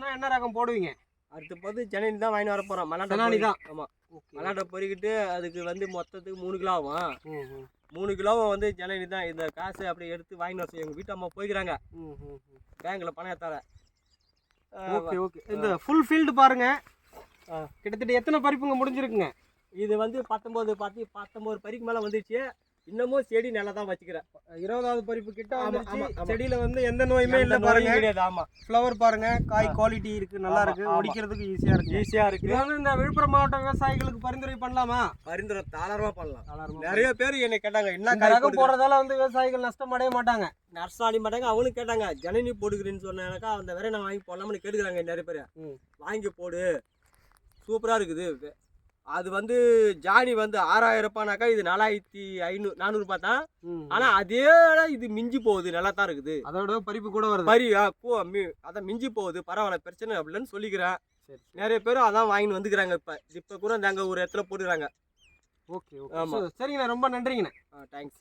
அடுத்தனா என்ன ரகம் போடுவீங்க? அடுத்து பார்த்து ஜனனி தான் வாங்கி வர போகிறோம் பொரி- தான். ஆமா. ஓகே. மலாட்டை பொறிக்கிட்டு அதுக்கு வந்து மொத்தத்துக்கு மூணு கிலோ ஆகும். மூணு கிலோவும் வந்து ஜனனி தான் இந்த காசு அப்படியே எடுத்து வாங்கிட்டு வர எங்கள் வீட்டு அம்மா போய்க்கிறாங்க. பேங்க்கில் பணம் ஏற்றார ஓகே ஓகே. இந்த ஃபுல் ஃபீல்டு பாருங்க. ஆ. கிட்டத்தட்ட எத்தனை பறிப்புங்க முடிஞ்சிருக்குங்க? இது வந்து பத்தொம்போது பத்து பத்தொம்போது பறிக்கு மேலே வந்துடுச்சு இன்னமும் செடி நல்லா தான் வச்சுக்கிறேன். இருபதாவது பறிப்பு கிட்ட ஆமா, ஆமா, ஆமா. செடியில வந்து எந்த நோயுமே இல்ல பாருங்க. கிடையாது ஆமாம் ஃப்ளவர் பாருங்க. காய். குவாலிட்டி இருக்கு நல்லா ஆமா, இருக்கு. ஆமா. ஒடிக்கிறதுக்கு ஈஸியா இருக்கு. ஈஸியாக இது இருக்குது வந்து இந்த விழுப்புரம் மாவட்ட விவசாயிகளுக்கு பரிந்துரை பண்ணலாமா? பரிந்துரை தாராளமாக பண்ணலாம். நிறைய பேர் என்னை கேட்டாங்க என்ன இந்த காய் ரகம் போடுற போடுறதால வந்து விவசாயிகள் நஷ்டம் அடைய மாட்டாங்க. நர்ஸ் ஆடி மாட்டாங்க அவங்களும் கேட்டாங்க ஜனனி போடுகிறேன்னு சொன்னாக்கா அந்த வேற நான் வாங்கி போடலாம்னு கேட்டுக்கிறாங்க நிறைய பேர். வாங்கி போடு. சூப்பராக இருக்குது. அது வந்து ஜானி வந்து ஆறாயிரம் ரூபாய்னாக்கா இது நாலாயிரத்தி ஐநூறு நானூறுபா தான் ஆனால் அதே இது மிஞ்சி போகுது நல்லா தான் இருக்குது. அதோட பறிப்பு கூட வருது. பரி அதான் மிஞ்சி போகுது பரவாயில்ல பிரச்சனை இல்லைன்னு சொல்லிக்கிறேன். நிறைய பேரும் அதான் வாங்கின்னு வந்துக்கிறாங்க இப்போ. இப்போ கூட நாங்கள் ஒரு இடத்துல போட்டுக்கிறாங்க. ஓகே ஆமா. சரிங்கண்ணா ரொம்ப நன்றிங்கண்ணா. தேங்க்ஸ்